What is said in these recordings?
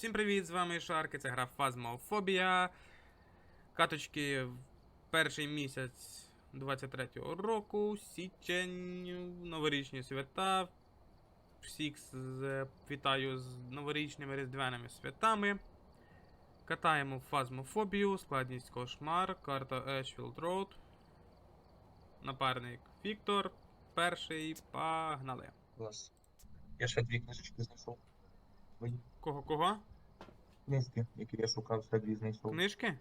Всім привіт, з вами Шарки, це гра Фазмофобія. Каточки в перший місяць 23-го року, січень, новорічні свята. Всіх з- вітаю з новорічними різдвяними святами. Катаємо Фазмофобію, складність кошмар, карта Ashfield Road. Напарник Віктор. Перший погнали. Клас. Я ще дві книжечки знайшов. Кого кого? Книжки, які я шукав, ще дві знайшов. Книжки?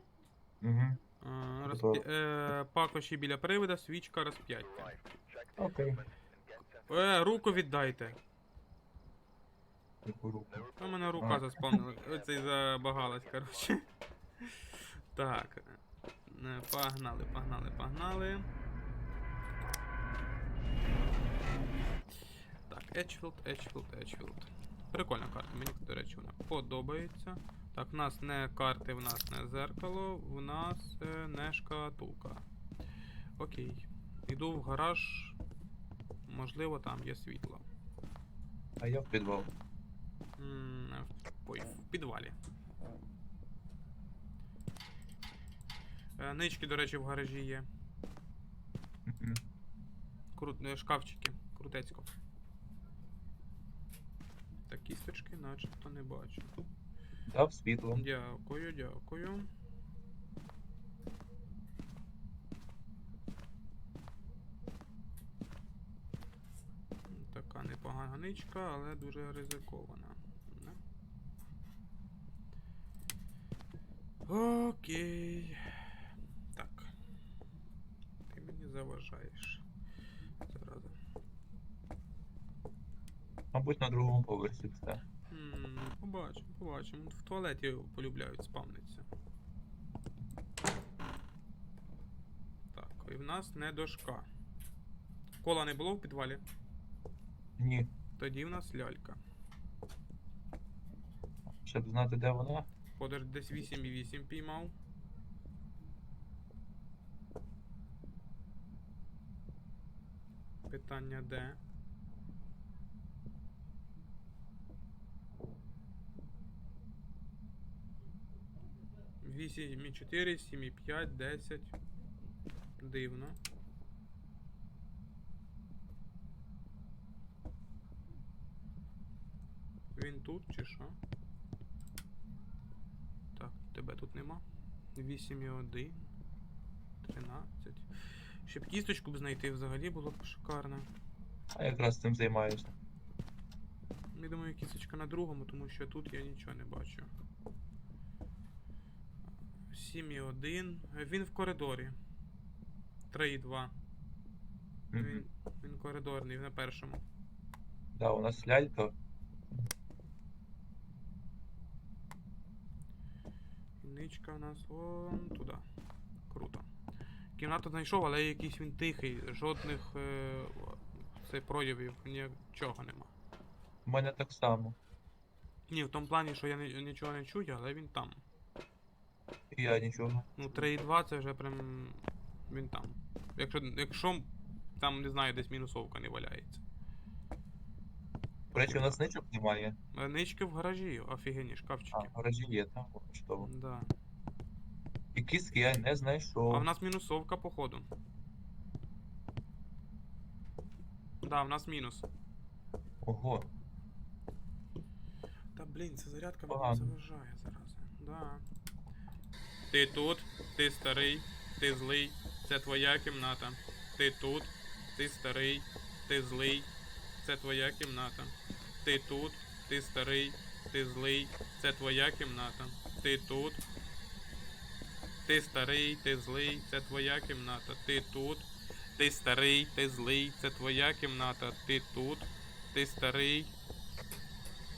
Угу. Е, Готово. Е, пакоші біля привода, свічка розп'яття. Окей. Е, руку віддайте. Яку руку. У мене рука заспавнила. Оце забагалась, коротше. Так. Е, Погнали, погнали, погнали. Так, Едgefield, Edgefield, Edgefield. Прикольна карта, мені, до речі, вона подобається. Так, в нас не карти, в нас не зеркало, в нас е, не шкатулка. Окей. Іду в гараж. Можливо, там є світло. А я в підвал. М, Ой, в підвалі. Е, Нички, до речі, в гаражі є. Мгм. Кру... е, Шкафчики. Крутецько. Так, кісточки начебто не бачу. Дав світло. Дякую, дякую. Така непогана ничка, але дуже ризикована. Окей. Так. Ти мені заважаєш. Зараза. Мабуть, на другому поверсі все. Побачимо, побачимо. В туалеті полюбляють спавнитися. Так, і в нас не дошка. Кола не було в підвалі? Ні. Тоді в нас лялька. Щоб знати, де вона. Ходиш десь 8,8 піймав. Питання де? Вісім і 4, 7-5, 10. Дивно. Він тут чи що? Так, тебе тут нема. 8 і 1. 13. Щоб кісточку б знайти взагалі було б шикарно. А якраз цим займаюся. Я думаю, кісточка на другому, тому що тут я нічого не бачу. 7 і 1. Він в коридорі. 3 і 2. Мгм. Він, він коридорний, на першому. Да, у нас лялька. Ничка у нас вон туди. Круто. Кімнату знайшов, але якийсь він тихий, жодних е, проявів, нічого нема. У мене так само. Ні, в тому плані, що я нічого не чую, але він там. Я нічого. Ну, 3,2 це вже прям. Він там. Якщо, якщо там, не знаю, десь мінусовка не валяється. До речі, у нас ничок немає. Е, Нички в гаражі, офігенні А, в гаражі є, там влаштовано. Да. І кістки я не знайшов. А в нас мінусовка, походу. Да, в нас мінус. Ого. Та блін, ця зарядка Погано. заважає зараз. Да. Ти тут, ти старий, ти злий, це твоя кімната. Ти тут, ти старий, ти злий, це твоя кімната. Ти тут, ти старий, ти злий, це твоя кімната. Ти тут. Ти старий, ти злий, це твоя кімната. Ти тут. Ти старий, ти злий, це твоя кімната. Ти тут. Ти старий,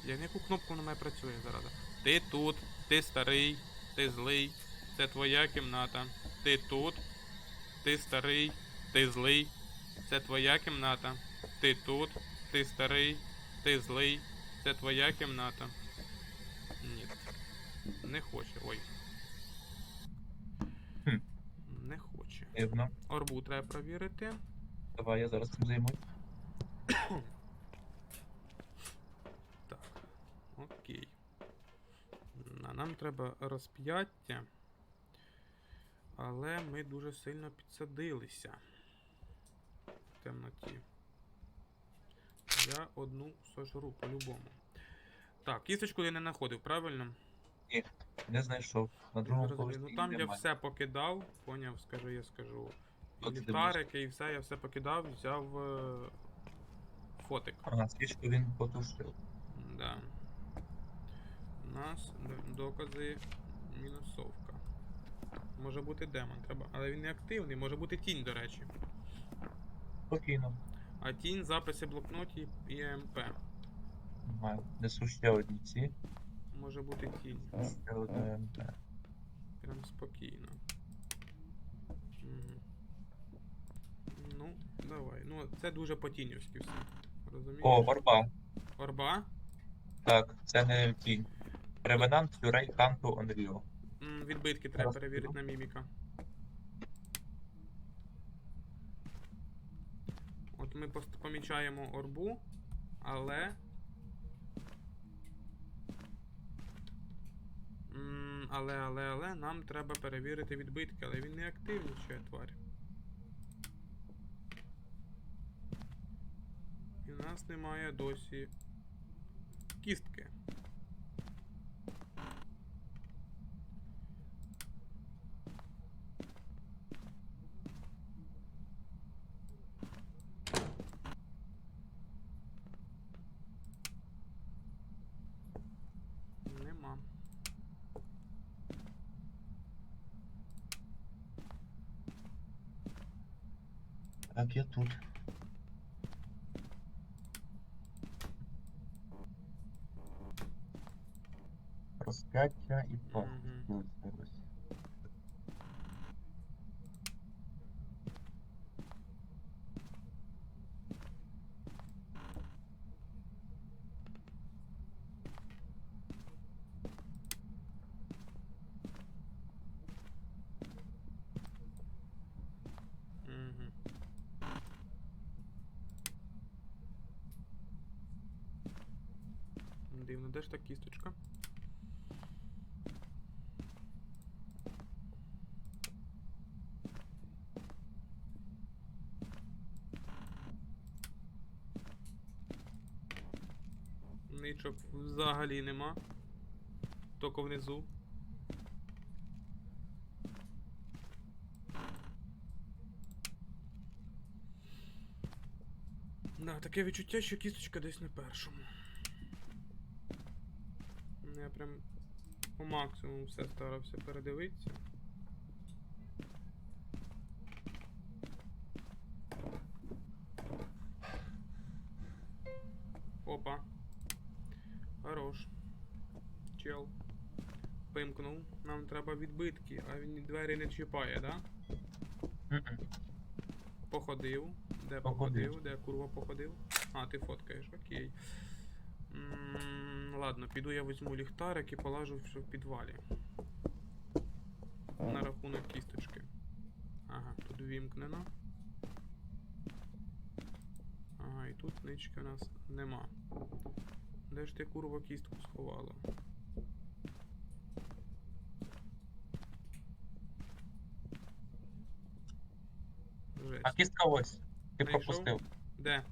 я на яку кнопку на мене працює зараз? Ти тут, ти старий, ти злий, це твоя кімната. Ти тут, ти старий, ти злий, це твоя кімната. Ти тут, ти старий, ти злий, це твоя кімната. Ні. Не хоче, ой. Хм. Не хоче. Дивно. Орбу треба провірити. Давай я зараз цим займусь. Так. Окей. нам треба розп'яття. Але ми дуже сильно підсадилися. В темноті. Я одну сожру по-любому. Так, кісточку я не знаходив, правильно? Ні, Не знайшов. На другому поверсі Ну там я все покидав, поняв, скажу, я скажу. І От ліхтарики, і все, я все покидав, взяв е, фотик. Ага, свічку він потушив. Да. У нас докази мінусовка. Може бути демон, треба. Але він не активний, може бути тінь, до речі. Спокійно. А тінь, записи блокноті і. Немає. Несу ще одні ці. Може бути тінь. Ще одне МП. Прям спокійно. Мгм. Ну, давай. Ну, це дуже по-тінівськи все. Розумієш? О, орба. Орба? Так, це не тінь. Ревенант Фюрей Ханту Онріо. Відбитки треба перевірити на міміка. От ми помічаємо орбу, але. Але, але, але нам треба перевірити відбитки, але він не активнічує, тварь. І в нас немає досі кістки. Нема. Так, я тут. Розп'яття і пах. Мгм. Мгм. Дивно, де ж та кісточка? Нічого взагалі нема. Тільки внизу. Да, таке відчуття, що кісточка десь на першому. Прям по максимуму все старався передивитися. Опа. Хорош. Чел. Пимкнув. Нам треба відбитки, а він двері не чіпає, да? Походив. Де Походив. походив? Де курва походив? А, ти фоткаєш, окей. М, Ладно, піду я візьму ліхтарик і полажу все в підвалі. На рахунок кісточки. Ага, тут вімкнено. Ага, і тут нички у нас нема. Де ж ти курва кістку сховала? Жесть. А кістка ось. Ти Знайшов? пропустив. Де?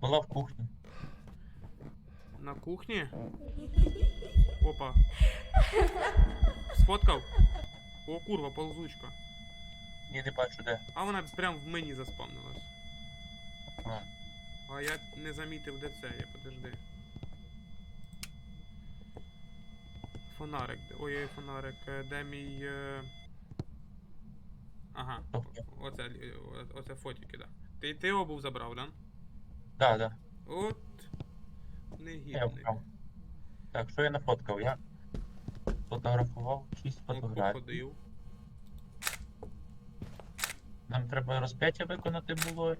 Була в кухні. На кухні? Опа. Сфоткав? О, курва, ползучка. Ні, не бачу де. А вона прям в мені заспавнилась. А. А я не замітив, де це є, подожди. Фонарик. де- Ой, фонарик, е, де мій. е, Ага, оце, о- оце фотики, да. Ти, ти обув забрав, да? Да, да. От. Я Негідник. вкрав. Так, що я нафоткав? Я фотографував 6 Ну, фотографій. походив. Нам треба розп'яття виконати було.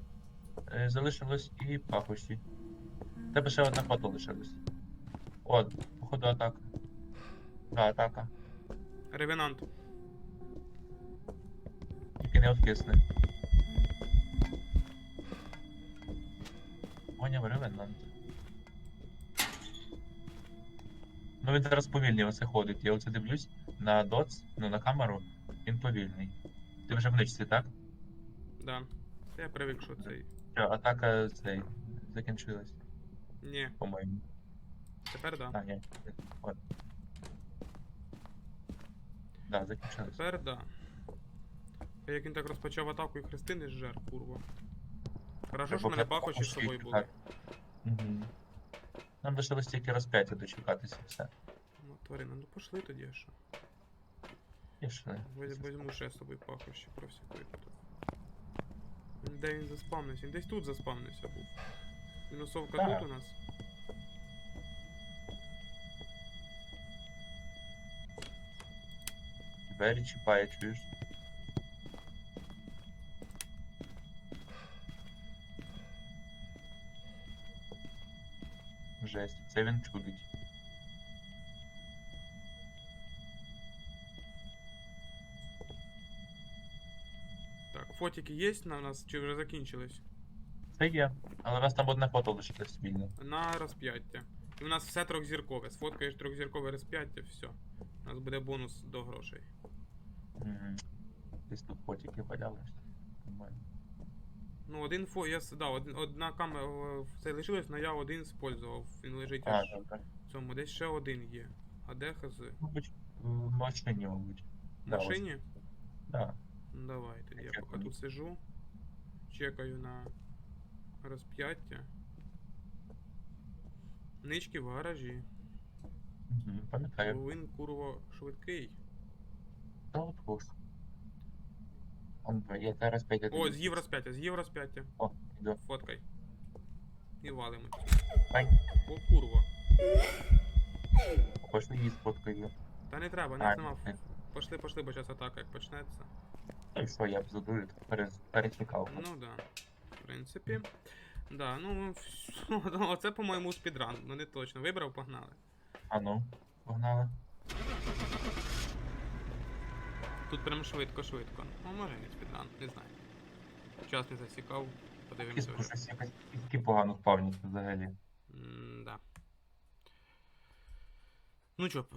Е, Залишилось і пахощі. В Тебе ще одна фото лишилось. От, походу атака. Да, атака. Ревенант. Тільки не откисне. Поняв ревенант. Ну він зараз повільний оце ходить. Я оце дивлюсь на доц, ну на камеру, він повільний. Ти вже в ничці, так? Да. Та я привик, що цей. Що, атака цей закінчилась, Ні, по-моєму. тепер да. А, ні. От. Да, закінчилась. Тепер да. А як він так розпочав атаку і Христини зжер, курва. Хорошо, що в мене пахощі з собою були. Угу. Нам лишилось тільки розп'яття дочекатися і все. Ну, тварина, ну пошли тоді, а що. Пішли. Візь- Візьму ще з собою пахощі про всяк випадок. Він Де він заспавнився? Він десь тут заспавнився був. Мінусовка Так. тут у нас. Двері чіпає, чуєш? Жесть, це він чудить. Так, фотики є на нас чи вже закінчились? Це є, але у нас там одне фото лишилось вільне. На розп'яття. І у нас все трьохзіркове. Сфоткаєш трьохзіркове розп'яття, все. У нас буде бонус до грошей. Мгм. Десь тут фотики валялись. по-моєму. Ну, один фо. Я с- да, од- одна камера е, це лишилось, але я один спользував. Він лежить А, аж добре. в цьому. Десь ще один є. А де хз? Мабуть, в машині, мабуть. В Да, ось. машині? Да. Ну, Давай, тоді я Чекаю. поки тут сижу. Чекаю на розп'яття. Нички в гаражі. Мгм, Пам'ятаю. Він курва швидкий. Та от ось. Он я зараз п'ять О, з'їв розп'яття, з'їв розп'яття. О, іду. Фоткай. І валимо. Ай. О, курва. Пошли її сфоткаю. Та не треба, А, не нема. ні. Пошли, пошли, бо зараз атака як почнеться. Ну що, я б задую, пере- перечекав. Ну да. В принципі. Да, ну, ну, оце, по-моєму, спідран. Ну не точно. Вибрав, погнали. А ну, погнали. Тут прям швидко-швидко. Ну, може не спідран, не знаю. Час не засікав, подивимося щось якось кістки погано впавні взагалі. М, Да. Ну чо, е,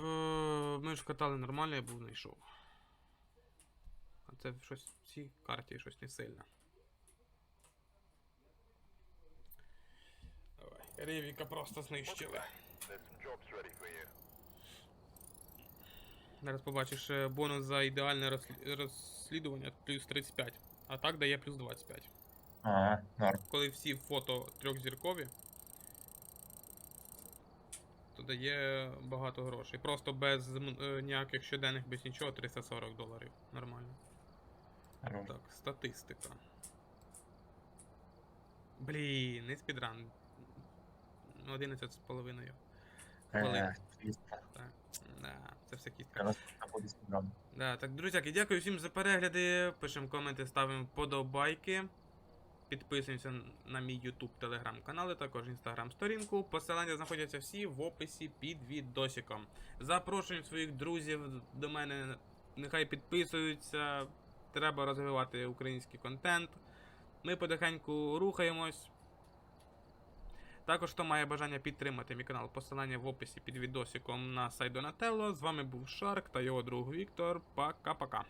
ми ж катали нормально, я був знайшов. А це щось в цій карті щось не сильно. Давай. Ревіка просто знищили. Зараз побачиш е, бонус за ідеальне розслідування плюс 35. А так дає плюс 25. А, норм. коли всі фото трьохзіркові, то дає багато грошей. Просто без е, ніяких щоденних, без нічого 340 доларів. Нормально. Хорош. Так, статистика. Блін, не спідран. 11 з половиною. хвилин. Е, кістка. Так. Да, це все кістка. Да, так, друзяки, дякую всім за перегляди. Пишемо коменти, ставимо вподобайки. Підписуємося на мій YouTube Telegram канал, і також Instagram сторінку. Посилання знаходяться всі в описі під відосиком. Запрошуємо своїх друзів до мене. Нехай підписуються. Треба розвивати український контент. Ми потихеньку рухаємось. Також хто має бажання підтримати мій канал, посилання в описі під відосиком на сайт Донателло. З вами був Шарк та його друг Віктор. Пока-пока.